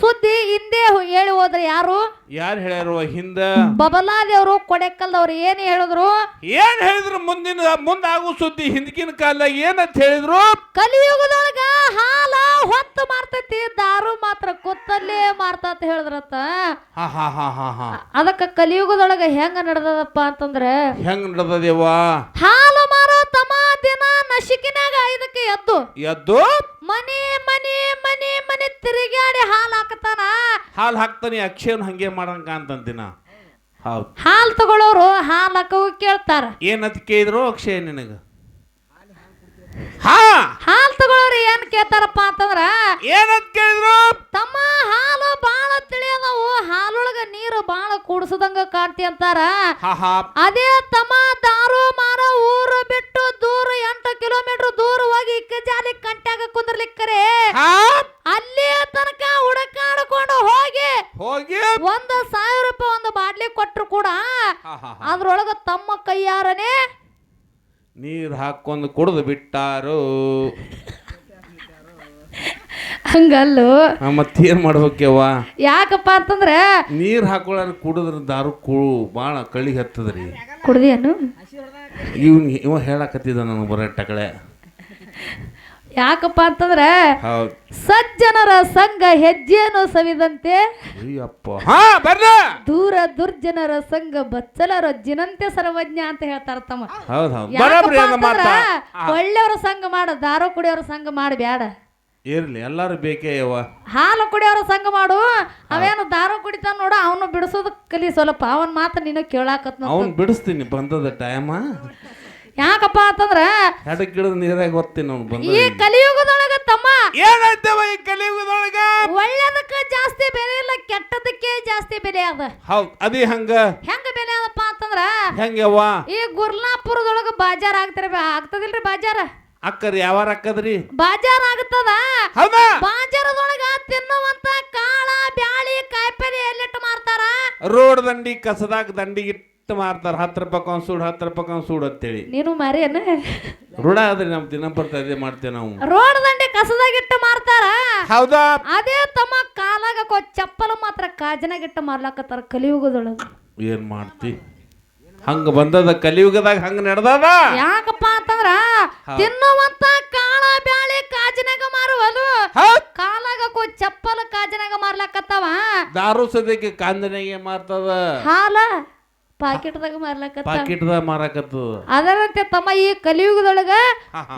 ಸುದ್ದಿ ಹಿಂದೆ ಹೇಳಿ ಹೋದ್ರೆ ಯಾರು? ಯಾರು ಹೇಳ್ಯಾರು ಹಿಂದ? ಬಬಲಾದೇವ್ರು ಕೊಡೆಕಲ್ದವ್ರು ಏನ್ ಹೇಳಿದ್ರು? ಏನ್ ಹೇಳಿದ್ರು ಮುಂದಿನ ಮುಂದಾಗೋ ಸುದ್ದಿ ಹಿಂದಿನ ಕಾಲದಾಗ ಏನಂತ ಹೇಳಿದ್ರು? ಕಲಿಯುಗದೊಳಗ ಹಾಲ ಹೊತ್ತು ಮಾರ್ತೈತಿ ದಾರು ಮಾತ್ರ ಕುತ್ತಲ್ಲೇ ಮಾರ್ತಂತ ಹೇಳಿದ್ರತ್ತ. ಹಾ ಹಾ ಹಾ ಹಾ ಹಾ. ಅದಕ್ಕ ಕಲಿಯುಗದೊಳಗ ಹೆಂಗ ನಡೆದದಪ್ಪ ಅಂತಂದ್ರೆ ಹೆಂಗ್ ನಡ್ದದೇವಾ ಹಾಲು ಮಾರೋ ತಮ್ಮ ದಿನ ನಶಿಕಿನಾಗ ಐದಕ್ಕೆ ಎದ್ದು. ಎದ್ದು? ಮನೆ ಮನೆ ಮನೆ ಮನೆ ತಿರುಗಾಡಿ ಹಾಲು ಹಾಕತಾನ. ಹಾಲು ಹಾಕ್ತಾನೆ ಅಕ್ಷಯನ್ ಹಂಗೆ ಮಾಡಂಗ ಅಂತಂದಿನ ಹೌದು. ಹಾಲು ತಗೊಳ್ಳೋರು ಹಾಲು ಹಾಕವು ಕೇಳ್ತಾರ. ಏನಂತ ಕೇಳಿದ್ರು ಅಕ್ಷಯ ನಿನಗ? ಹಾ! ಹಾಲು ತಗೊಳ್ಳೋರು ಏನ್ ಕೇಳ್ತಾರಪ್ಪ ಅಂತಂದ್ರ ಏನಂತ ಕೇಳಿದ್ರು? ತಮ್ಮ ಹಾಲು ಬಾಳ ತಿಳಿಯದವು ಹಾಲೊಳಗ ನೀರು ಬಾಳ ಕುಡಿಸದಂಗ ಕಾಣ್ತಿ ಅಂತಾರ. ಅದೇ ತಮ್ಮ ದಾರು ಮಾರ ಊರು ಬಿಟ್ಟು ದೂರ ಎಂಟು ಕಿಲೋಮೀಟರ್ ದೂರ ಹೋಗಿ ಜಾಲಿ ಕಂಟ್ಯಾಗ ಕುಂದ್ರಲಿಕ್ಕರೆ ಹಾ ಅಲ್ಲಿ ತನಕ ಹುಡುಕಾಡ್ಕೊಂಡು ಹೋಗಿ ಹೋಗಿ ಒಂದು ಸಾವಿರ ರೂಪಾಯಿ ಒಂದು ಬಾಟ್ಲಿ ಕೊಟ್ರು ಕೂಡ ಹಾ ಹಾ ಹಾ ಅದ್ರೊಳಗ ತಮ್ಮ ಕೈಯಾರನೆ ಹಾಕೊಂಡು ಕುಡಿದು ಬಿಟ್ಟಾರು? ಹಂಗಲ್ಲೋ. ಮತ್ತೇನ್ ಮಾಡ್ಬೇಕವ್ವ? ಯಾಕಪ್ಪ ಅಂತಂದ್ರೆ ನೀರ್ ಹಾಕೊಳ್ಳ ಕುಡಿದ್ರ ದಾರು ಕು ಭಾಳ ಕಳಿಗೆ ಹತ್ತದ್ರಿ. ಕುಡ್ದಿಯನು? ಇವ್ ಇವ ಹೇಳಕತ್ತಿದ ನನಗೆ ಬರ ಟಕಳೆ. ಯಾಕಪ್ಪ ಅಂತಂದ್ರೆ ಹೌದು. ಸಜ್ಜನರ ಸಂಘ ಹೆಜ್ಜೆಯನ್ನು ಸವಿದಂತೆ ಅಯ್ಯಪ್ಪ. ಹಾ ಬರ್ರ ದೂರ ದುರ್ಜನರ ಸಂಘ ಬಚ್ಚಲರ ಜಿನಂತೆ ಸರ್ವಜ್ಞ ಅಂತ ಹೇಳ್ತಾರ ತಮ್ಮ. ಒಳ್ಳೆಯವ್ರ ಸಂಘ ಮಾಡು ದಾರು ಕುಡಿಯೋರ ಸಂಘ ಮಾಡ ಬ್ಯಾಡ ಇರ್ಲಿ ಎಲ್ಲಾರು ಬೇಕೇ ಯವ್ವ. ಹಾಲು ಕುಡಿಯೋರ ಸಂಘ ಮಾಡು. ಅವೇನು ದಾರು ಕುಡಿತಾನ ನೋಡು ಅವನು ಬಿಡಿಸೋದು ಕಲಿ ಸ್ವಲ್ಪ. ಅವನ್ ಮಾತ್ರ ನೀನು ಕೇಳಾಕತ್ ಅವ್ನು ಬಿಡಿಸ್ತೀನಿ ಬಂದದ ಟೈಮ ಯಾಕಪ್ಪ ಅಂತಂದ್ರ ಎಡಕ್ ಗಿಡದ ನೀರಾಗ ಬಂದ ಈ ಕಲಿಯುಗದೊಳಗ ತಮ್ಮ ಏನಾಯ್ತವ ಈ ಕಲಿಯುಗದೊಳಗ? ಒಳ್ಳೇದಕ್ಕ ಜಾಸ್ತಿ ಬೆಲೆ ಇಲ್ಲ ಕೆಟ್ಟದಕ್ಕೆ ಜಾಸ್ತಿ ಬೆಲೆ ಅದ. ಹೌದ್ ಅದೇ ಹಂಗ? ಹೆಂಗ ಬೆಲೆ ಅದಪ್ಪ ಅಂತಂದ್ರ ಹೆಂಗವ್ವ ಈ ಗುರ್ಲಾಪುರದೊಳಗ ಬಾಜಾರ್ ಆಗ್ತಾರ ಆಗ್ತದಿಲ್ರಿ ಬಾಜಾರ? ಅಕ್ಕರ್ ಯಾವಾರ ಅಕ್ಕದ್ರಿ? ಬಾಜಾರ್ ಆಗ್ತದ ಬಾಜಾರದೊಳಗ ತಿನ್ನುವಂತ ಕಾಳ ಬ್ಯಾಳಿ ಕಾಯಿಪಲ್ಲೆ ಎಲ್ಲಿಟ್ಟು ಮಾರ್ತಾರ? ರೋಡ್ ದಂಡಿ ಕಸದಾಗ ದಂಡಿಗಿಟ್ಟು ಮಾರ್ತಾರ ಹತ್ತು ರೂಪಾಯಿ ಒಂದು ಸೂಡ್ ಹತ್ತು ರೂಪಾಯಿ ಒಂದು ಸೂಡ್ ಅಂತೇಳಿ. ನೀನು ಮಾರೇನ ರೂಢ ಆದ್ರೆ ನಮ್ ದಿನ ಬರ್ತಾ ಇದೆ ಮಾಡ್ತೇವೆ ನಾವು. ರೋಡ್ ದಂಡೆ ಕಸದಾಗಿಟ್ಟು ಮಾರ್ತಾರ? ಹೌದಾ? ಅದೇ ತಮ್ಮ ಕಾಲಾಗ ಕೊ ಚಪ್ಪಲ ಮಾತ್ರ ಕಾಜನಾಗಿಟ್ಟು ಮಾರ್ಲಾಕತ್ತಾರ ಕಲಿಯುಗದೊಳಗ. ಏನ್ ಮಾಡ್ತಿ? ಹಂಗ ಬಂದದ ಕಲಿಯುಗದಾಗ ಹಂಗ ನಡ್ದದ? ಯಾಕಪ್ಪ ಅಂತಂದ್ರ ತಿನ್ನುವಂತ ಕಾಳ ಬ್ಯಾಳಿ ಕಾಜಿನಾಗ ಮಾರುವಲು ಹೌದ್ ಕಾಲಾಗ ಕೊ ಚಪ್ಪಲ ಕಾಜಿನಾಗ ಮಾರ್ಲಾಕತ್ತಾವ. ದಾರು ಸದ್ಯಕ್ಕೆ ಕಾಂದನೆಗೆ ಮಾರ್ತದ. ಹಾಲ. ಪಾಕೆಟ್ದಾಗ ಮಾರ್ಲಕ್ಕ ಪಾಕಿಟ್ದಾಗ ಮಾರಾಕತ್ತದ ಅದರಂತೆ ತಮ್ಮ ಈ ಕಲಿಯುಗದೊಳಗ.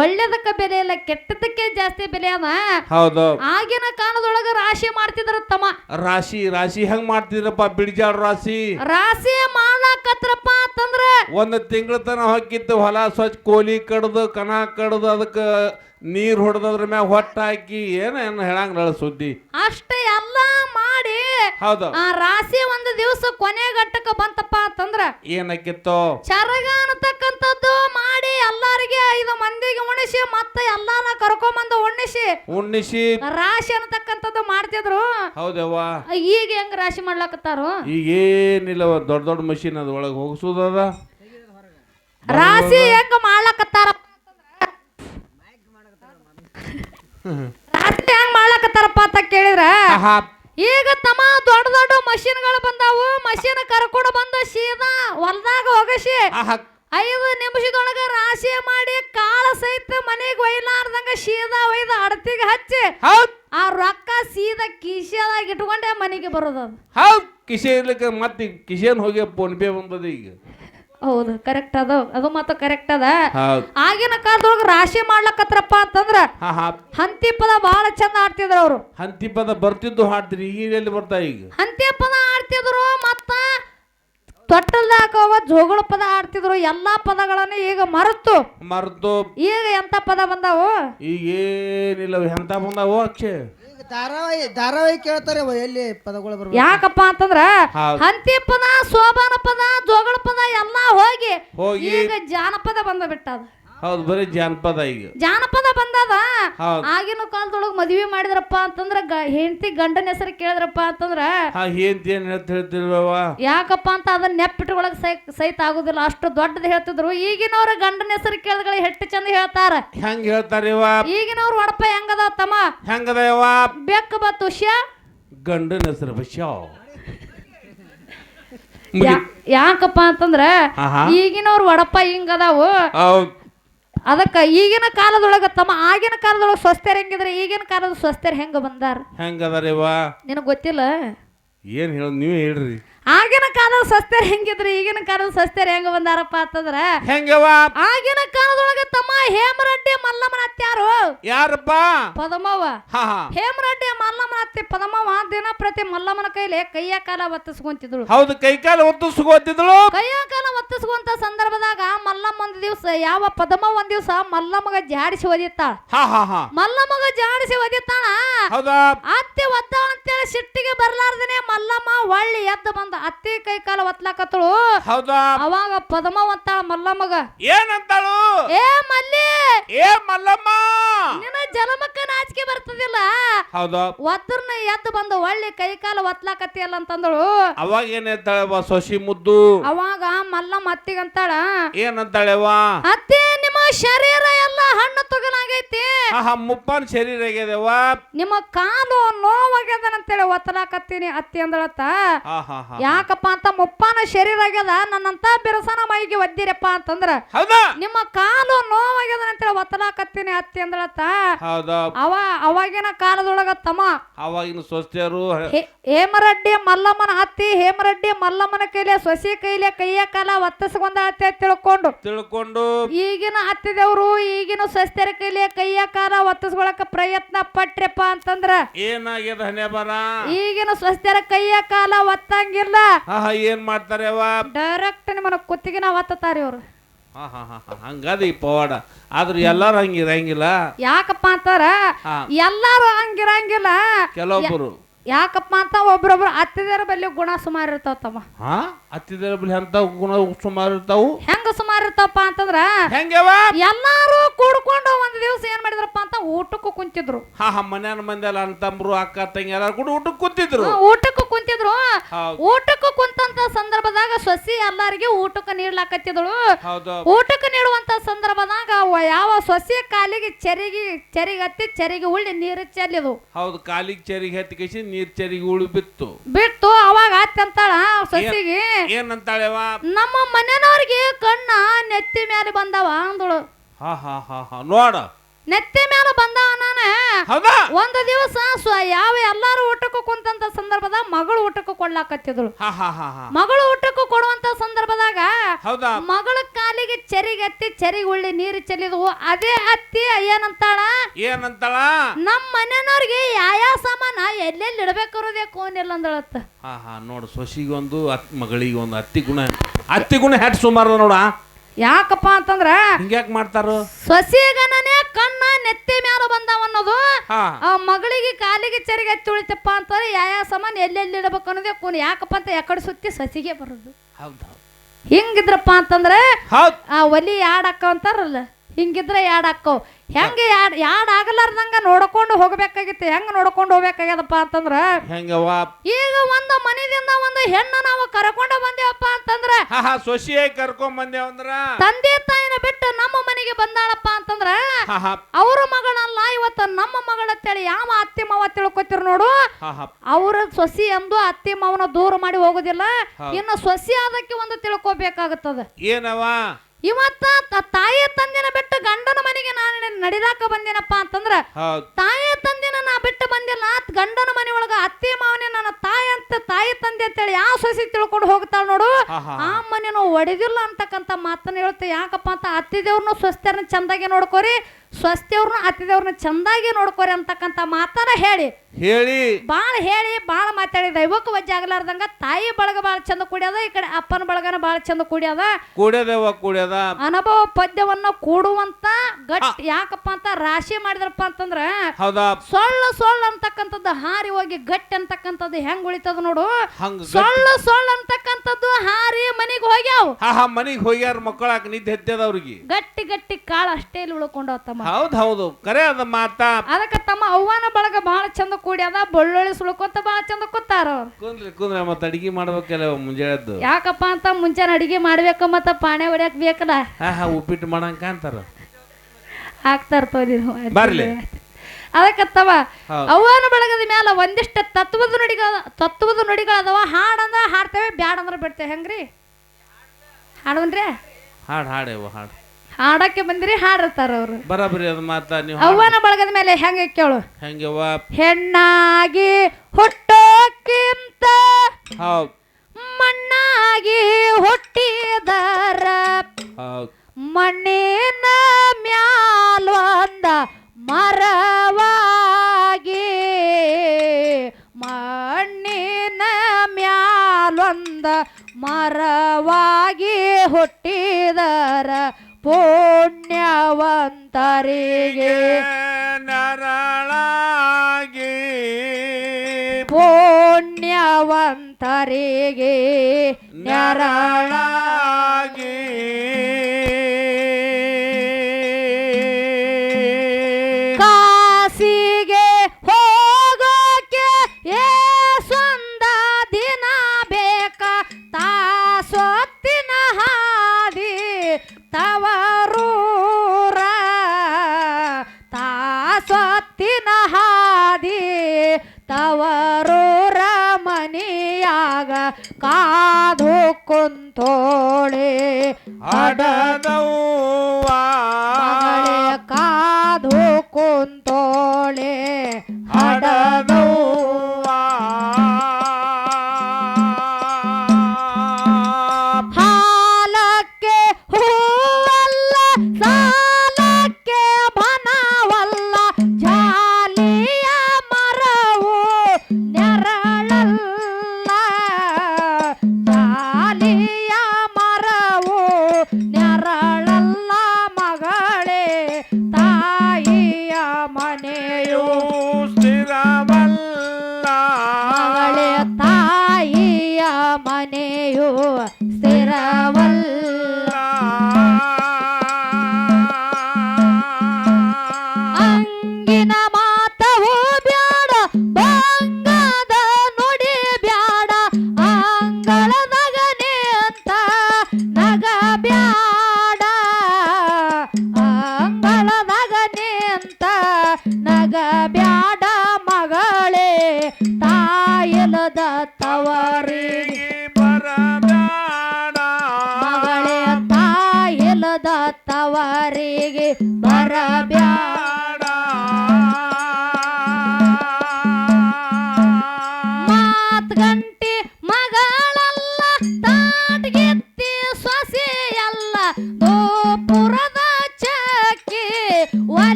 ಒಳ್ಳೇದಕ್ಕ ಬೆಲೆ ಇಲ್ಲ ಕೆಟ್ಟದಕ್ಕೆ ಜಾಸ್ತಿ ಬೆಲೆ ಅದ ಹೌದು. ಆಗಿನ ಕಾಲದೊಳಗ ರಾಶಿ ಮಾಡ್ತಿದ್ರ ತಮ್ಮ. ರಾಶಿ ರಾಶಿ ಹೆಂಗ್ ಮಾಡ್ತಿದ್ರಪ್ಪ ಬಿಡಿಜಾಡ್ ರಾಶಿ? ರಾಶಿ ಮಾಡಾಕತ್ರಪ್ಪ ಅಂತಂದ್ರ ಒಂದ್ ತಿಂಗಳ ತನ ಹೊಕ್ಕಿತ್ತು ಹೊಲ ಸ್ವಚ್ಛ ಕೋಲಿ ಕಡ್ದು ಕನ ಕಡ್ದು ಅದಕ್ಕೆ ನೀರ್ ಹೊಡೆದ್ರ ಮ್ಯಾಗ ಹೊಟ್ಟ ಹಾಕಿ ಏನ ಏನ್ ಹೇಳಂಗ್ ಸುದ್ದಿ? ಅಷ್ಟೇ ಎಲ್ಲ ಮಾಡಿ ಹೌದು. ಆ ರಾಶಿ ಒಂದು ದಿವಸ ಕೊನೆ ಘಟ್ಟಕ್ಕೆ ಬಂತಪ್ಪ ಅಂತಂದ್ರ ಏನಕ್ಕಿತ್ತು? ಚರಗ ಅನ್ನತಕ್ಕಂಥದ್ದು ಮಾಡಿ ಎಲ್ಲಾರಿಗೆ ಐದು ಮಂದಿಗೆ ಉಣಿಸಿ ಮತ್ತೆ ಎಲ್ಲಾನ ಕರ್ಕೊಂಬಂದು ಉಣಿಸಿ. ಉಣ್ಣಿಸಿ. ರಾಶಿ ಅನ್ನತಕ್ಕಂಥದ್ದು ಮಾಡ್ತಿದ್ರು. ಹೌದವ್ವ. ಈಗ ಹೆಂಗ್ ರಾಶಿ ಮಾಡ್ಲಾಕತ್ತಾರು? ಈಗ ಏನಿಲ್ಲ ದೊಡ್ಡ ದೊಡ್ಡ ಮಷಿನ್ ಅದ ಒಳಗೆ ಹೋಗಿಸೋದದ. ರಾಶಿ ಹೆಂಗ್ ಮಾಡ್ಲಾಕತ್ತಾರ ರಾಶಿ ಹೆಂಗ್ ಮಾಡ್ಲಾಕತ್ತಾರಪ್ಪ ಅಂತ ಕೇಳಿದ್ರ? ಈಗ ತಮ್ಮ ದೊಡ್ಡ ದೊಡ್ಡ ಮಷಿನ್ಗಳು ಬಂದಾವು. ಮಷಿನ್ ಕರ್ಕೊಂಡು ಬಂದ ಸೀದಾ ಹೊಲ್ದಾಗ ಹೋಗಸಿ. ಐದು ನಿಮಿಷದೊಳಗ ರಾಶಿ ಮಾಡಿ ಕಾಳ ಸಹಿತ ಮನೆಗೆ ಒಯ್ಲಾರ್ದಂಗ ಸೀದಾ ಒಯ್ದು ಅಡತಿಗೆ ಹಚ್ಚಿ. ಆ ರೊಕ್ಕ ಸೀದಾ ಕಿಶೆದಾಗ ಇಟ್ಕೊಂಡೆ ಮನೆಗೆ ಬರೋದು ಹೌದ್. ಕಿಶೆ ಇರ್ಲಿಕ್ಕೆ ಮತ್ತೆ ಕಿಶೆನ್ ಹೋಗಿ ಫೋನ್ ಪೇ ಬಂದದ ಈಗ. ಹೌದು ಕರೆಕ್ಟ್ ಅದ. ಅದು ಮಾತ್ರ ಕರೆಕ್ಟ್ ಅದ. ಹೌದ್. ಆಗಿನ ಕಾಲದೊಳಗ ರಾಶಿ ಮಾಡ್ಲಕತ್ರಪ್ಪ ಅಂತಂದ್ರ ಹಂತಿ ಪದ ಬಹಳ ಚಂದ ಆಡ್ತಿದ್ರು ಅವರು. ಹಂತಿ ಪದ ಬರ್ತಿದ್ದು ಹಾಡ್ತೀರಿ ಈಗ ಎಲ್ಲಿ ಬರ್ತಾ ಈಗ? ಹಂತಿ ಪದ ಆಡ್ತಿದ್ರು ಮತ್ತ ತೊಟ್ಟಲ್ದಾಗ ಹೋಗೋ ಜೋಗಳ ಪದ ಆಡ್ತಿದ್ರು ಎಲ್ಲಾ ಪದಗಳನ್ನು ಈಗ ಮರೆತು. ಮರೆತು. ಈಗ ಎಂತ ಪದ ಬಂದಾವು? ಈಗ ಏನಿಲ್ಲ ಎಂತ ಬಂದಾವ ಅಕ್ಷಯ? ಧಾರಾವಾಹಿ ಧಾರಾವಾಹಿ ಕೇಳ್ತಾರೆ ಅವ ಎಲ್ಲಿ ಪದಗಳು ಬರ್ಬೇಕು ಯಾಕಪ್ಪ ಅಂತಂದ್ರ ಹೌದ್. ಹಂತಿ ಪದ ಸೋಬಾನ ಪದ ಜೋಗಳ ಪದ ಎಲ್ಲಾ ಹೋಗಿ ಹೋಗಿ ಈಗ ಜಾನಪದ ಬಂದ ಬಿಟ್ಟದ ಹೌದು ಬರೀ ಜಾನಪದ ಈಗ. ಜಾನಪದ ಬಂದದ? ಹೌದ್. ಆಗಿನ ಕಾಲದೊಳಗ ಮದ್ವಿ ಮಾಡಿದ್ರಪ್ಪ ಅಂತಂದ್ರ ಹೆಂಡತಿ ಗಂಡನ ಹೆಸರು ಕೇಳಿದ್ರಪ್ಪ ಅಂತಂದ್ರ ಹಾ ಏನ್ ಏನ್ ಹೇಳ್ತ ಹೇಳ್ತಿಲ್ವವ ಯಾಕಪ್ಪ ಅಂತ ಅದನ್ನ ನೆಪ್ಪಿಟ್ಕೊಳಕ್ ಸೈ ಸಹಿತ ಆಗುದಿಲ್ಲ. ಅಷ್ಟು ದೊಡ್ಡದ ಹೇಳ್ತಿದ್ರು. ಈಗಿನವ್ರ ಗಂಡನ ಹೆಸರು ಕೇಳಿದ್ಗಳ ಹೆಟ್ಟು ಚಂದ ಹೇಳ್ತಾರ. ಹೆಂಗ್ ಹೇಳ್ತಾರ ಇವ ಈಗಿನವ್ರ ಒಡಪ ಹೆಂಗದ ತಮ್ಮ? ಹೆಂಗದ ಇವ ಬೆಕ್ಕ ಬತ್ ಶ ಗಂಡನ ಹೆಸರು ಯಾ- ಯಾಕಪ್ಪ ಅಂತಂದ್ರ ಈಗಿನವ್ರ ಈಗಿನವ್ರು ವಡಪ್ಪ ಹಿಂಗ ಅದಾವು ಅದಕ್ಕ ಈಗಿನ ಕಾಲದೊಳಗ ತಮ್ಮ ಆಗಿನ ಕಾಲದೊಳಗ ಸ್ವಸ್ಥರು ಹೆಂಗಿದ್ರೆ? ಈಗಿನ ಕಾಲದ ಸ್ವಸ್ಥರು ಹೆಂಗ ಬಂದಾರ? ಹೆಂಗದಾರಿವ? ನಿನಗ್ ಗೊತ್ತಿಲ್ಲ? ಏನ್ ಹೇಳ ನೀವೇ ಹೇಳ್ರಿ. ಆಗಿನ ಕಾಲದ ಸ್ವಸ್ಥರು ಹೆಂಗಿದ್ರೆ? ಈಗಿನ ಕಾಲದ ಸ್ವಸ್ಥರು ಹೆಂಗ ಬಂದಾರಪ್ಪ ಅಂತಂದ್ರ ಹೆಂಗವ? ಆಗಿನ ಕಾಲದೊಳಗ ತಮ್ಮ ಹೇಮರೆಡ್ಡಿ ಮಲ್ಲಮ್ಮನ ಅತ್ಯಾರು. ಯಾರಪ್ಪ? ಪದಮವ್ವ. ಹಾ ಹಾ. ಹೇಮರೆಡ್ಡಿ ಮಲ್ಲಮ್ಮನ ಪದಮ ದಿನ ಪ್ರತಿ ಮಲ್ಲಮ್ಮನ ಕೈಲಿ ಕೈಯ ಕಾಲ ಒತ್ತಿಸ್ಕೊಂತಿದ್ಳು ಹೌದು ಕೈ ಕಾಲ ಒತ್ತಿಸ್ಕೊಂತಿದ್ಳು ಕೈಯ ಕಾಲ ಒತ್ತಿಸ್ಕೊಂತ ಸಂದರ್ಭದಾಗ ಮಲ್ಲಮ್ಮ ಒಂದ್ ದಿವಸ ಯಾವ ಪದಮ ಒಂದ್ ದಿವಸ ಮಲ್ಲಮ್ಮಗ ಜಾಡಿಸಿ ಒದಿತ್ತಾಳ ಹಾ ಹಾ ಹಾ. ಮಲ್ಲಮ್ಮಗ ಜಾಡಿಸಿ ಒದಿತ್ತಾಳ ಹೌದಾ? ಅತ್ತಿ ಒದ್ದಾಳ ಅಂತೇಳಿ ಸಿಟ್ಟಿಗೆ ಬರ್ಲಾರ್ದನೆ ಮಲ್ಲಮ್ಮ ಒಳ್ಳಿ ಎದ್ದು ಬಂದ. ಅತ್ತೆ ಕೈ ಕಾಲ ಒತ್ಲಾಕತ್ತಳು. ಹೌದಾ? ಅವಾಗ ಪದಮ ಅಂತಾಳ ಮಲ್ಲಮ್ಮಗ. ಏನಂತಾಳು? ಏ ಮಲ್ಲಿ! ಏ ಮಲ್ಲಮ್ಮ! ನಿನ್ನ ಜಲಮಕ್ಕ ನಾಚಿಕೆ ಬರ್ತದಿಲ್ಲ? ಹೌದಾ? ಒತ್ತರ್ನ ಎದ್ದು ಬಂದು ಒಳ್ಳೆ ಕೈ ಕಾಲ ಒತ್ಲಾಕತ್ತಿಯಲ್ಲ ಅಂತಂದಳು. ಅವಾಗ ಏನಂತಾಳೆವ ಸೊಸಿ ಮುದ್ದು? ಅವಾಗ ಮಲ್ಲಮ್ಮ ಅತ್ತಿಗಂತಾಳ. ಏನಂತಾಳೆವ ಅತ್ತೆ ನಿಮ್ಮ ಶರೀರ ಎಲ್ಲ ಹಣ್ಣು ತೊಗಲಾಗೈತಿ ಮುಪ್ಪನ ಶರೀರ ಆಗ್ಯದವ ನಿಮ್ಮ ಕಾಲು ನೋವಾಗ್ಯದನಂತೇಳಿ ಒತ್ತಲಾಕತ್ತೀನಿ ಅತ್ತಿ ಅಂದಳತ್ತ. ಹಾ ಹಾ ಹಾ ಯಾಕಪ್ಪ ಅಂತ ಮುಪ್ಪಾನ ಶರೀರ ಆಗ್ಯದ ನನ್ನಂತ ಬಿರಸನ ಮೈಗೆ ಒದ್ದಿರಪ್ಪ ಅಂತಂದ್ರ ಹೌದಾ? ನಿಮ್ಮ ಕಾಲು ನೋವಾಗ್ಯದನಂತೇಳಿ ಒತ್ತಲಾಕತ್ತೀನಿ ಅತ್ತಿ ಅಂದಳತ್ತ. ಹೌದಾ? ಅವ ಅವಾಗಿನ ಕಾಲದೊಳಗ ತಮ್ಮ ಅವಾಗಿನ ಸ್ವಸ್ಥರು ಹೇ- ಹೇಮರೆಡ್ಡಿ ಮಲ್ಲಮ್ಮನ ಅತ್ತಿ ಹೇಮರೆಡ್ಡಿ ಮಲ್ಲಮ್ಮನ ಕೈಲೆ ಸೊಸಿ ಕೈಲೆ ಕೈಯ ಕಾಲ ಒತ್ತಸ್ಕೊಂಡ ಅತ್ತೆ ತಿಳ್ಕೊಂಡು. ತಿಳ್ಕೊಂಡು. ಈಗಿನ ಹತ್ತಿದವರು ಈಗಿನ ಸ್ವಸ್ಥರ ಕೈಲೆ ಕೈಯ ಕಾಲ ಒತ್ತಿಸ್ಕೊಳಕ ಪ್ರಯತ್ನ ಪಟ್ರಪ್ಪ ಅಂತಂದ್ರ ಏನಾಗಿದೆ ಹಣೆ ಬರ? ಈಗಿನ ಸ್ವಸ್ಥರ ಕೈಯ ಕಾಲ ಒತ್ತಂಗಿಲ್ಲ. ಆಹಾ ಏನ್ ಮಾಡ್ತಾರೆ ಅವ್ವ? ಡೈರೆಕ್ಟ್ ನಿಮ್ಮನ್ನ ಕುತ್ತಿಗೆನ ಒತ್ತತಾರಿ ಅವ್ರು ಹಾ ಹಾ ಹಾ ಹಾ ಹಂಗದ ಈ ಪವಾಡ. ಆದ್ರೆ ಎಲ್ಲಾರು ಹಂಗಿರಂಗಿಲ್ಲ? ಯಾಕಪ್ಪ ಅಂತಾರ? ಹಾ. ಎಲ್ಲಾರು ಹಂಗಿರಂಗಿಲ್ಲ. ಕೆಲವೊಬ್ಬರು ಯಾಕಪ್ಪ ಅಂತ ಒಬ್ರೊಬ್ರು ಅತ್ತಿದರ ಬಲ್ಲಿ ಗುಣ ಸುಮಾರು ಇರ್ತಾವ ತಮ್ಮ ಹಾ? ಹತ್ತಿದ ಬಳಿ ಅಂತ ಗುಣ ಸುಮಾರು ಇರ್ತಾವು? ಹೆಂಗ ಸುಮಾರು ಇರ್ತಾವಪ್ಪ ಅಂತಂದ್ರ ಹೆಂಗವ ಎಲ್ಲಾರು ಕೂಡ್ಕೊಂಡು ಒಂದ್ ದಿವಸ ಏನ್ ಮಾಡಿದ್ರಪ್ಪ ಅಂತ ಊಟಕ್ಕೂ ಕುಂತಿದ್ರು. ಹಾ ಹಾ ಮನ್ಯಾನ ಮಂದಿ ಅಂತಂಬ್ರು ಅಕ್ಕ ತಂಗಿ ಎಲ್ಲಾರು ಕೂಡ ಊಟಕ್ಕೆ ಕುಂತಿದ್ರು. ಊಟಕ್ಕೂ ಕುಂತಿದ್ರು. ಹೌದು. ಊಟಕ್ಕೂ ಕುಂತಂತ ಸಂದರ್ಭದಾಗ ಸೊಸಿ ಎಲ್ಲಾರಿಗೆ ಊಟಕ್ಕೆ ನೀಡ್ಲಾಕತ್ತಿದಳು ಹೌದು. ಊಟಕ್ಕೆ ನೀಡುವಂತ ಸಂದರ್ಭದಾಗ ಅವ ಯಾವ ಸೊಸೆ ಕಾಲಿಗೆ ಚರಿಗೆ ಚರಿಗತ್ತಿ ಹತ್ತಿ ಚೆರಿಗೆ ಉಳ್ಳಿ ನೀರು ಚೆಲ್ಲಿದು ಹೌದು ಕಾಲಿಗೆ ಚರಿಗೆ ಹತ್ತಿ ಕಸಿ ನೀರ್ ಚರಿ ಉಳಿ ಬಿತ್ತು. ಬಿಟ್ಟು ಅವಾಗ ಆತಂತಾಳ ಸಸಿಗೆ. ಏನಂತಾಳೆ ಏನಂತಾಳೆವ ನಮ್ಮ ಮನೆಯವ್ರಿಗೆ ಕಣ್ಣ ನೆತ್ತಿ ಮೇಲೆ ಬಂದವ ಅಂದಳು. ಹಾ ಹಾ ಹಾ ಹಾ. ನೋಡ. ನೆತ್ತಿ ಮೇಲೆ ಬಂದ ಹೌದಾ? ಒಂದು ದಿವಸ ಯಾವ ಎಲ್ಲಾರು ಊಟಕ್ಕೂ ಕುಂತಂತ ಸಂದರ್ಭದಾಗ ಮಗಳು ಊಟಕ್ಕೂ ಕೊಡ್ಲಾಕತ್ತಿದ್ರು ಮಗಳು ಊಟಕ್ಕೂ ಕೊಡುವಂತ ಸಂದರ್ಭದಾಗ ಹೌದಾ? ಮಗಳ ಕಾಲಿಗೆ ಚೆರಿಗೆ ಹತ್ತಿ ಚೆರಿಗೆ ಉಳ್ಳಿ ನೀರು ಚೆಲ್ಲಿದ್ವು. ಅದೇ ಅತ್ತಿ ಏನಂತಾಳ? ಏನಂತಾಳ? ನಮ್ಮ ಮನೆಯವ್ರಿಗೆ ಯಾವ ಸಾಮಾನ ಎಲ್ಲೆಲ್ಲಿ ಇಡಬೇಕಿರೋದೇ ಕೋನಿಲ್ಲ ಅಂದಳತ್ತ. ನೋಡು ಸೊಸಿಗೊಂದು ಮಗಳಿಗೊಂದು ಮಗಳಿಗೆ ಒಂದು ಅತ್ತಿ ಗುಣ. ಅತ್ತಿ ಗುಣ ಹೆಟ್ ಸುಮಾರು ನೋಡ ಯಾಕಪ್ಪ ಅಂತಂದ್ರ ಹಿಂಗ್ಯಾಕ್ ಮಾಡ್ತಾರು? ಸೊಸಿಗನೇ ಕಣ್ಣ ನೆತ್ತಿ ಮ್ಯಾಲ ಬಂದಾವ ಅನ್ನೋದು. ಆ ಮಗಳಿಗೆ ಕಾಲಿಗೆ ಚರಿಗೆ ತುಳಿತಪ್ಪ ಅಂತಂದ್ರೆ ಯಾವ ಯಾವ ಸಾಮಾನು ಎಲ್ಲೆಲ್ಲಿ ಇಡಬೇಕು ಅನ್ನೋದೇ ಕೂನ್ ಯಾಕಪ್ಪ ಅಂತ ಯಾಕಡೆ ಸುತ್ತಿ ಸಸಿಗೆ ಬರೋದು. ಹೌದು. ಹಿಂಗಿದ್ರಪ್ಪ ಅಂತಂದ್ರೆ ಆ ಒಲಿ ಯಾಡಕ್ಕ ಅಂತಾರಲ್ಲ. ಹಿಂಗಿದ್ರೆ ಯಾಡ್ ಹಾಕೋ ಹೆಂಗ ಯಾಡ್ ಯಾಡ್ ಆಗಲಾರ್ದಂಗ ನೋಡ್ಕೊಂಡು ಹೋಗ್ಬೇಕಾಗಿತ್ತು. ಹೆಂಗೆ ನೋಡ್ಕೊಂಡು ಹೋಗ್ಬೇಕಾಗ್ಯದಪ್ಪ ಅಂತಂದ್ರ ಈಗ ಒಂದು ಮನೆಯಿಂದ ಒಂದು ಹೆಣ್ಣು ನಾವು ಕರ್ಕೊಂಡು ಬಂದೇವಪ್ಪ ಅಂತಂದ್ರ ಸೊಸಿಯಾಗಿ ಕರ್ಕೊಂಡ್ ಬಂದೇವ ಅಂದ್ರ? ತಂದೆ ತಾಯಿನ ಬಿಟ್ಟು ನಮ್ಮ ಮನೆಗೆ ಬಂದಾಳಪ್ಪ ಅಂತಂದ್ರ ಅವ್ರ ಮಗಳಲ್ಲ ಇವತ್ತು ನಮ್ಮ ಮಗಳ ತೇಳಿ ಯಾವ ಅತ್ತಿ ಮಾವ ತಿಳ್ಕೊತಿರ್ ನೋಡು? ಅವ್ರ ಸೊಸಿ ಎಂದು ಅತ್ತಿ ಮಾವನ ದೂರ ಮಾಡಿ ಹೋಗುದಿಲ್ಲ. ಇನ್ನು ಸೊಸಿ ಆದಕ್ಕೆ ಒಂದು ತಿಳ್ಕೊಬೇಕಾಗುತ್ತದೆ. ಏನವ ಇವತ್ತ ತಾಯಿ ತಂದೆನ ಬಿಟ್ಟು ಗಂಡನ ಮನೆಗೆ ನಾನು ನಡೆದಾಕ ಬಂದಿನಪ್ಪ ಅಂತಂದ್ರ ತಾಯಿ ತಂದೆನ ನಾ ಬಿಟ್ಟು ಬಂದಿಲ್ಲ ಗಂಡನ ಮನೆ ಒಳಗ ಅತ್ತೆ ಮಾವನೆ ನನ್ನ ತಾಯಿ ಅಂತ ತಾಯಿ ತಂದೆ ಅಂತೇಳಿ ಯಾವ ಸೊಸಿ ತಿಳ್ಕೊಂಡು ಹೋಗ್ತಾಳ ನೋಡು? ಆ ಮನೆನೂ ಒಡೆದಿಲ್ಲ ಅಂತಕ್ಕಂತ ಮಾತನ್ನ ಹೇಳುತ್ತೆ ಯಾಕಪ್ಪ ಅಂತ ಅತ್ತೆ ದೇವ್ರನ್ನ ಸ್ವಸ್ಥರನ್ನ ಚಂದಾಗಿ ನೋಡ್ಕೋರಿ. ಸ್ವಸ್ಥವ್ರನ್ನ ಅತಿಥಿಯವ್ರನ್ನ ಚಂದಾಗಿ ನೋಡ್ಕೋರಿ ಅಂತಕ್ಕಂಥ ಮಾತನ್ನ ಹೇಳಿ. ಹೇಳಿ. ಬಾಳ ಹೇಳಿ ಬಾಳ ಮಾತಾಡಿ. ದೈವಕ್ಕೆ ವಜ್ಜೆ ಆಗ್ಲಾರ್ದಂಗ ತಾಯಿ ಬಳಗ ಬಾಳ ಚಂದ ಕುಡಿಯೋದ ಈ ಕಡೆ ಅಪ್ಪನ ಬಳಗನ ಬಾಳ ಚಂದ ಕುಡಿಯೋದ. ಕುಡಿಯದವ ಕುಡಿಯದ. ಅನುಭವ ಪದ್ಯವನ್ನ ಕೂಡುವಂತ ಗಟ್ ಯಾಕಪ್ಪ ಅಂತ ರಾಶಿ ಮಾಡಿದ್ರಪ್ಪ ಅಂತಂದ್ರ ಸೊಳ್ಳು ಸೊಳ್ಳು ಅಂತಕ್ಕಂಥದ್ದು ಹಾರಿ ಹೋಗಿ ಗಟ್ಟಿ ಅಂತಕ್ಕಂಥದ್ದು ಹೆಂಗ್ ಉಳಿತದ ನೋಡು. ಸೊಳ್ಳು ಸೊಳ್ಳು ಅಂತಕ್ಕಂಥದ್ದು ಹಾರಿ ಮನೆಗೆ ಹೋಗ್ಯಾವ. ಮನಿಗ್ ಹೋಗ್ಯಾರ ಮಕ್ಕಳ ನಿದ್ದೆ ಹೆದ್ದದ ಅವ್ರಿಗೆ. ಗಟ್ಟಿ ಗಟ್ಟಿ ಕಾಳು ಅಷ್ಟೇ ಇಲ್ಲಿ ಉಳ್ಕೊಂಡವ ತಮ್ಮ ಹೌದು ಹೌದು. ಕರೆ ಅದ ಮಾತ. ಅದಕ್ಕೆ ತಮ್ಮ ಅವ್ವನ ಬಳಗ ಬಹಳ ಚಂದ ಕೂಡಿ ಅದ ಬಳ್ಳೊಳ್ಳಿ ಸುಳ್ಕೊತ ಬಹಳ ಚಂದ ಕೂತಾರ ಕುಂದ್ರಿ ಕುಂದ್ರ ಮತ್ತ ಅಡಿಗೆ ಮಾಡ್ಬೇಕಲ್ಲ ಮುಂಜಾನೆದ್ದು ಯಾಕಪ್ಪ ಅಂತ ಮುಂಜಾನೆ ಅಡಿಗೆ ಮಾಡ್ಬೇಕು ಮತ್ತ ಪಾಣೆ ಹೊಡ್ಯಾಕ ಬೇಕಲ್ಲ. ಹಾ ಉಪ್ಪಿಟ್ಟು ಮಾಡಂಕ ಅಂತಾರ. ಹಾಕ್ತಾರ ತೋರಿ ಬರ್ಲಿ. ಅದಕ್ಕೆ ತವ ಅವನ ಬಳಗದ ಮ್ಯಾಲ ಒಂದಿಷ್ಟ ತತ್ವದ ನುಡಿಗಳ ತತ್ವದ ನುಡಿಗಳದವ. ಹಾಡಂದ್ರ ಹಾಡ್ತೇವೆ ಬ್ಯಾಡಂದ್ರ ಬಿಡ್ತೇವೆ ಹೆಂಗ್ರಿ? ಹಾಡವನ್ರಿ ಹಾಡು ಹಾಡೇವ ಹಾಡು. ಹಾಡಕ್ಕೆ ಬಂದಿರಿ ಹಾಡಿರ್ತಾರ ಅವರು. ಬರಬರಿ ಅದು ಮಾತ ಅವ್ವನ ಬಳಗದ ಮೇಲೆ ಹೆಂಗೆ ಕೇಳು. ಹೆಂಗವ್ವ ಹೆಣ್ಣಾಗಿ ಹುಟ್ಟೋಕ್ಕಿಂತ ಮಣ್ಣಾಗಿ ಹುಟ್ಟಿದಾರ. ಮಣ್ಣಿನ ಮ್ಯಾಲೊಂದ ಮರವಾಗಿ ಮಣ್ಣಿನ ಮ್ಯಾಲೊಂದ ಮರವಾಗಿ ಹುಟ್ಟಿದಾರ. ಪುಣ್ಯವಂತರಿಗೆ ನರಳಾಗಿ ಪುಣ್ಯವಂತರಿಗೆ ನರಳಾಗಿ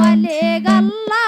వలేగల్లా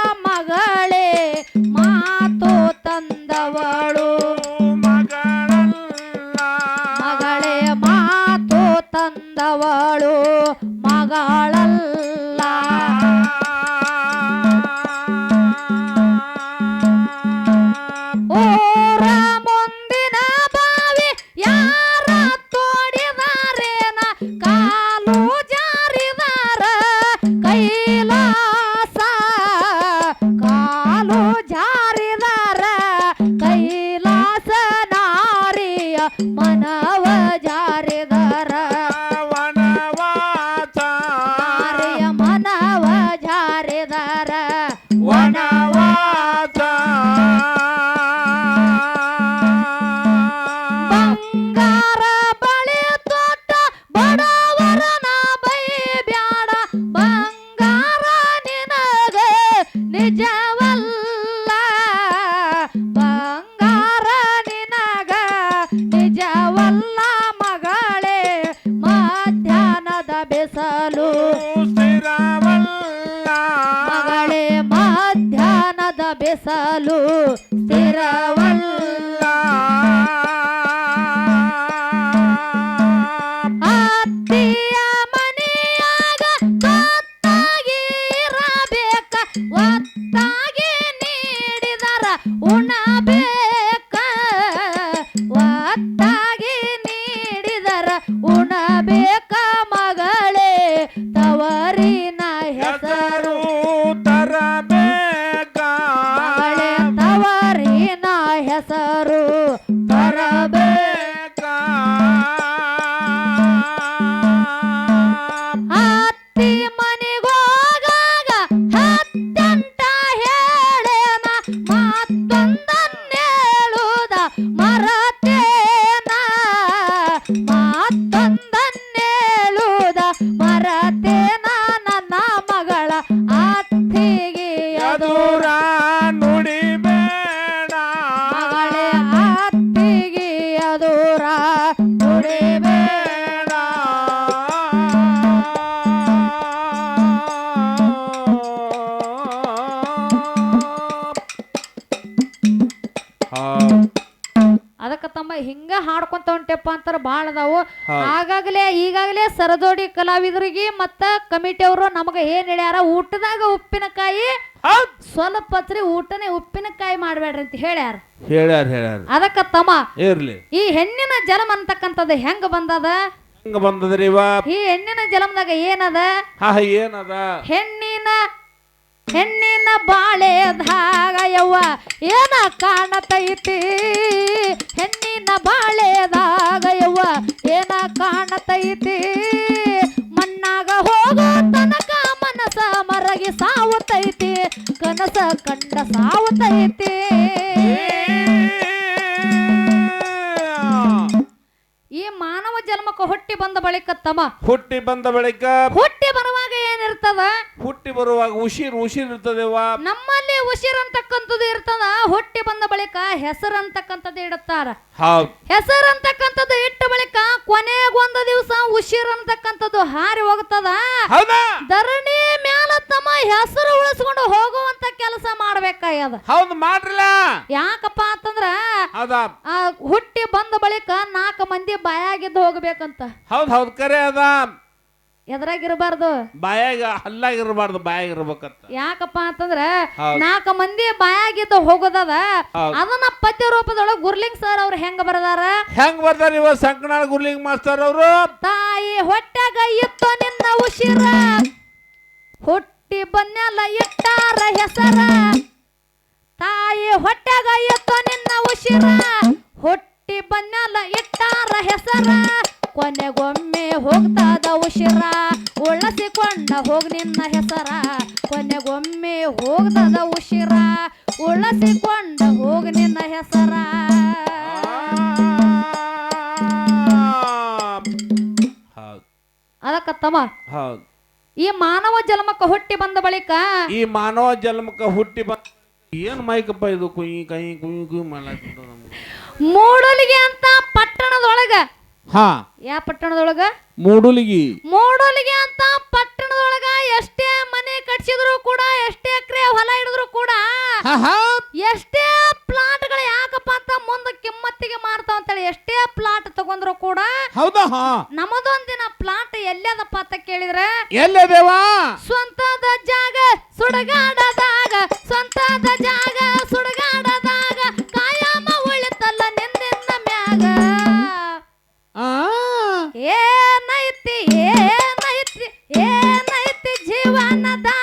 ಭಾಳ ಅದಾವು. ಆಗಾಗಲೇ ಈಗಾಗಲೇ ಸರದೋಡಿ ಕಲಾವಿದರಿಗೆ ಮತ್ತ ಕಮಿಟಿಯವರು ನಮಗ ಏನ್ ಹೇಳ್ಯಾರ? ಊಟದಾಗ ಉಪ್ಪಿನಕಾಯಿ ಹೌದ್. ಸ್ವಲ್ಪ ಹತ್ರಿ ಊಟನೇ ಉಪ್ಪಿನಕಾಯಿ ಮಾಡ್ಬೇಡ್ರಿ ಅಂತ ಹೇಳ್ಯಾರ. ಹೇಳ್ಯಾರ ಹೇಳ್ಯಾರ. ಅದಕ್ಕ ತಮ್ಮ ಇರ್ಲಿ. ಈ ಹೆಣ್ಣಿನ ಜಲಮ್ ಅಂತಕ್ಕಂಥದ್ದು ಹೆಂಗ ಬಂದದ? ಹೆಂಗ ಬಂದದ್ರಿ ಇವ? ಈ ಹೆಣ್ಣಿನ ಜಲಮ್ದಾಗ ಏನದ? ಹಾ ಏನದ? ಹೆಣ್ಣಿನ ಹೆಣ್ಣಿನ ಬಾಳೆದಾಗ ಯವ್ವ ಏನ ಕಾಣತೈತಿ? ಹೆಣ್ಣಿನ ಬಾಳೆದಾಗ ಯವ್ವ ಏನ ಕಾಣತೈತಿ? ಮಣ್ಣಾಗ ಹೋಗೋ ತನಕ ಮನಸ ಮರಗಿ ಸಾವುತೈತಿ ಕನಸ ಕಂಡ ಸಾವುತೈತಿ. ಈ ಮಾನವ ಜನ್ಮಕ್ಕೆ ಹುಟ್ಟಿ ಬಂದ ಬಳಿಕ ತಮ. ಹುಟ್ಟಿ ಬಂದ ಬಳಿಕ ಹುಟ್ಟಿ ಬರುವಾಗ ಹುಟ್ಟಿ ಬರುವಾಗ ಉಸಿರು ಉಸಿರು ಇರ್ತದೇವ ನಮ್ಮಲ್ಲಿ ಉಸಿರು ಅಂತಕ್ಕಂಥದ್ದು ಇರ್ತದ ಹುಟ್ಟಿ ಬಂದ ಬಳಿಕ ಹೆಸರು ಅಂತಕ್ಕಂಥದ್ದು ಇಡುತ್ತಾರ. ಹೌದು. ಹೆಸರು ಅಂತಕ್ಕಂಥದ್ದು ಇಟ್ಟ ಬಳಿಕ ಕೊನೆಗೊಂದು ದಿವಸ ಉಸಿರು ಅಂತಕ್ಕಂಥದ್ದು ಹಾರಿ ಹೋಗ್ತದ. ಹೌದಾ? ಧರಣಿ ಮ್ಯಾಲ ತಮ್ಮ ಹೆಸರು ಉಳಿಸ್ಕೊಂಡು ಹೋಗುವಂತ ಕೆಲಸ ಮಾಡ್ಬೇಕಾಗ್ಯದ. ಹೌದು ಮಾಡ್ರಲ್ಲ. ಯಾಕಪ್ಪ ಅಂತಂದ್ರ ಹೌದಾ? ಆ ಹುಟ್ಟಿ ಬಂದ ಬಳಿಕ ನಾಲ್ಕು ಮಂದಿ ಬಾಯಾಗಿದ್ದು ಹೋಗ್ಬೇಕಂತ. ಹೌದು ಹೌದು ಕರೆ ಅದ ಎದ್ರಾಗಿರ್ಬಾರ್ದು. ಬಾಯಾಗ ಹಲ್ಲಾಗಿರ್ಬಾರ್ದು ಬಾಯಾಗ ಇರ್ಬೇಕಂತ ಯಾಕಪ್ಪ ಅಂತಂದ್ರ ನಾಲ್ಕ ಮಂದಿ ಬಾಯಾಗಿದ್ದ ಹೋಗೋದದ. ಅದನ್ನ ಪದ್ಯ ರೂಪದೊಳಗ ಗುರ್ಲಿಂಗ್ ಸರ್ ಅವ್ರು ಹೆಂಗ ಬರದಾರ? ಹೆಂಗ್ ಬರ್ತಾರ ಇವ? ಸಂಕನಾಳ ಗುರ್ಲಿಂಗ್ ಮಾಸ್ತರ್ ಅವರು? ತಾಯಿ ಹೊಟ್ಟೆಗ ಇತ್ತು ನಿನ್ನ ಉಸಿರ. ಹುಟ್ಟಿ ಬನ್ನೆಲ್ಲ ಇಟ್ಟಾರ ಹೆಸರ. ತಾಯಿ ಹೊಟ್ಟೆಗ ಇತ್ತು ನಿನ್ನ ಉಸಿರ. ಹುಟ್ಟಿ ಬನ್ನೆಲ್ಲ ಇಟ್ಟಾರ ಹೆಸರ. ಕೊನೆಗೊಮ್ಮೆ ಹೋಗ್ತದ ಉಸಿರ ಉಳಸಿಕೊಂಡ ಹೋಗ್ ನಿನ್ನ ಹೆಸರ. ಕೊನೆಗೊಮ್ಮೆ ಹೋಗ್ತದ ಉಸಿರ ಉಳಸಿಕೊಂಡ ಹೋಗ್ ನಿನ್ನ ಹೆಸರ. ಅದಕ್ಕತ್ತಮ್ಮ ಅದಕ್ಕ ತಮ್ಮ ಹೌದ್. ಈ ಮಾನವ ಜನ್ಮಕ್ಕೆ ಹುಟ್ಟಿ ಬಂದ ಬಳಿಕ ಈ ಮಾನವ ಜನ್ಮಕ್ಕೆ ಹುಟ್ಟಿ ಬಂದ ಏನ್ ಮೈಕಪ್ಪ ಇದು ಕುಯಿ ಕೈ ಕುಯಿ ಕುಯಿ ನಮ್ಗೆ? ಮೂಡಲಿಗೆ ಅಂತ ಪಟ್ಟಣದೊಳಗ ಹಾ. ಯಾವ ಪಟ್ಟಣದೊಳಗ? ಮೂಡುಲಿಗಿ. ಮೂಡುಲಿಗಿ ಅಂತ ಪಟ್ಟಣದೊಳಗ ಎಷ್ಟೇ ಮನೆ ಕಟ್ಸಿದ್ರು ಕೂಡ ಎಷ್ಟೇ ಎಕರೆ ಹೊಲ ಹಿಡಿದ್ರು ಕೂಡ ಎಷ್ಟೇ ಪ್ಲಾಟ್ ಎಷ್ಟೇ ಪ್ಲಾಟ್ಗಳು ಯಾಕಪ್ಪ ಅಂತ ಮುಂದೆ ಕಿಮ್ಮತ್ತಿಗೆ ಮಾರ್ತಾವ ಅಂತೇಳಿ ಎಷ್ಟೇ ಪ್ಲಾಟ್ ತಗೊಂಡ್ರು ಕೂಡ ಹೌದಾ? ಹಾ. ನಮ್ಮದೊಂದಿನ ಪ್ಲಾಟ್ ಎಲ್ಲದಪ್ಪ ಅಂತ ಕೇಳಿದ್ರೆ ಎಲ್ಲದೇವಾ? ಸ್ವಂತದ ಜಾಗ ಸುಡಗಾಡದಾಗ ಸ್ವಂತದ ಜಾಗ ಸುಡಗಾಡದಾಗ. ಏನೈತಿ ಏನೈತಿ ಏನೈತಿ ಜೀವನದಾಗ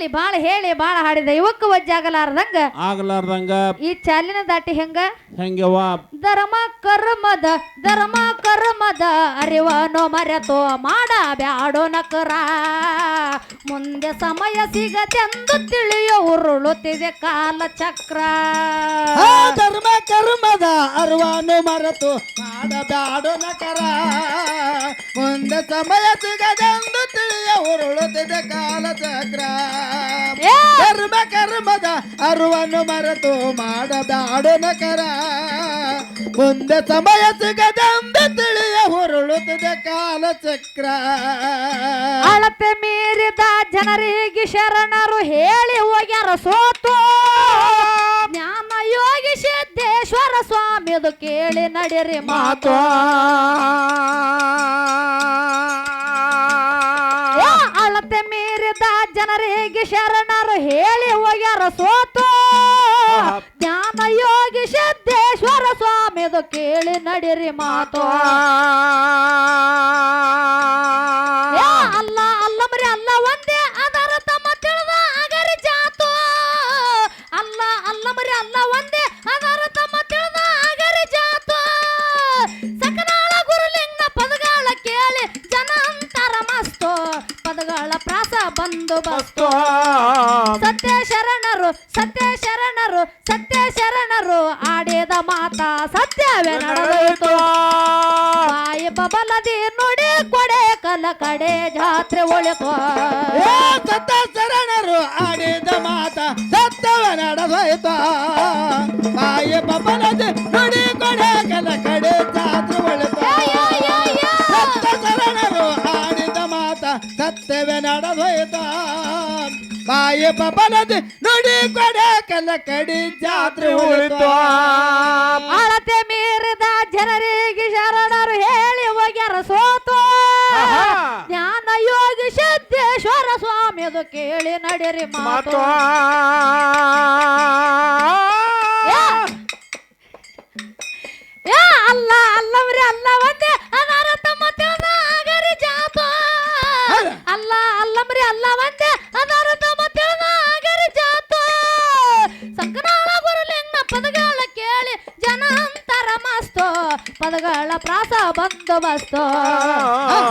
ಇರ್ಲಿ ಬಾಳ ಹೇಳಿ ಬಾಳ ಹಾಡಿದ. ಇವಕ್ಕ ವಜ್ಜಾಗಲಾರ್ದಂಗ. ಆಗಲಾರ್ದಂಗ ಈ ಚಾಲಿನ ದಾಟಿ ಹೆಂಗ? ಹೆಂಗವ ಧರ್ಮ ಕರ್ಮದ ಧರ್ಮ ಕರ್ಮದ ಅರಿವನೋ ಮರೆತೋ ಮಾಡ ಬ್ಯಾಡೋ ನಕರ. ಮುಂದೆ ಸಮಯ ಸಿಗದೆಂದು ತಿಳಿಯೋ ಉರುಳುತ್ತಿದೆ ಕಾಲ ಚಕ್ರ. ಆ ಧರ್ಮ ಕರ್ಮದ ಅರ್ವಾನು ಮರೆತು ಮಾಡಬ್ಯಾಡು ನಕರ. ಮುಂದೆ ಸಮಯ ಸಿಗದೆಂದು ತಿಳಿಯ ಉರುಳುತ್ತಿದೆ ಕಾಲ ಚಕ್ರ. ಏ! ಧರ್ಮ ಕರ್ಮದ ಅರುವನ್ನು ಮರೆತು ಮಾಡಬ್ಯಾಡು ನಕರ. ಮುಂದೆ ಸಮಯ ಸಿಗದೆಂದು ತಿಳಿಯ ಉರುಳುತ್ತಿದೆ ಕಾಲ ಚಕ್ರ. ಅಳತೆ ಮೀರಿದ ಜನರಿಗೆ ಶರಣರು ಹೇಳಿ ಹೋಗ್ಯಾರ ಸೋತು. ಜ್ಞಾನ ಯೋಗಿ ಸಿದ್ದೇಶ್ವರ ಸ್ವಾಮಿದು ಕೇಳಿ ನಡಿರಿ ಮಾತು. ಅಳತೆ ಮೀರಿದ ಜನರಿಗೆ ಶರಣರು ಹೇಳಿ ಹೋಗ್ಯಾರ ಸೋತು. ಜ್ಞಾನ ಯೋಗಿ ಸಿದ್ದೇಶ್ವರ ಸ್ವಾಮಿದು ಕೇಳಿ ನಡಿರಿ ಮಾತು. ಭಕ್ತ ಸತ್ಯ ಶರಣರು ಸತ್ಯ ಶರಣರು ಸತ್ಯ ಶರಣರು ಆಡಿದ ಮಾತ ಸತ್ಯವೇ ನಡೆಯಿತು ಬಾಯಿ ಬಬಲದಿ ನೋಡಿ ಕೊಡೆ ಕಲ ಕಡೆ ಜಾತ್ರೆ ಸತ್ಯ ಶರಣರು ಆಡಿದ ಮಾತ ಸತ್ಯವೇ ನಡೆದೋಯ್ತು. ಬಾಯಿ ಬಬಲದಿ ನೋಡಿ ಕೊಡೆ ಕಲ ಕಡೆ ಜಾತ್ರೆ ಸತ್ಯವೆ ನಡೆದೊಯ್ದ. ಬಾಯಿ ಪಪನದಿ ನುಡಿ ಕೊಡೆ ಕಲ ಕಡಿ ಜಾತ್ರೆ ಉಳಿತು. ಅಳತೆ ಮೀರಿದ ಜನರಿಗೆ ಶರಣರು ಹೇಳಿ ಹೋಗ್ಯಾರ ಸೋತು. ಜ್ಞಾನ ಯೋಗಿ ಸಿದ್ದೇಶ್ವರ ಸ್ವಾಮಿದು ಕೇಳಿ ನಡಿರಿ ಮಾತು. বাস্তব। হ্যাঁ,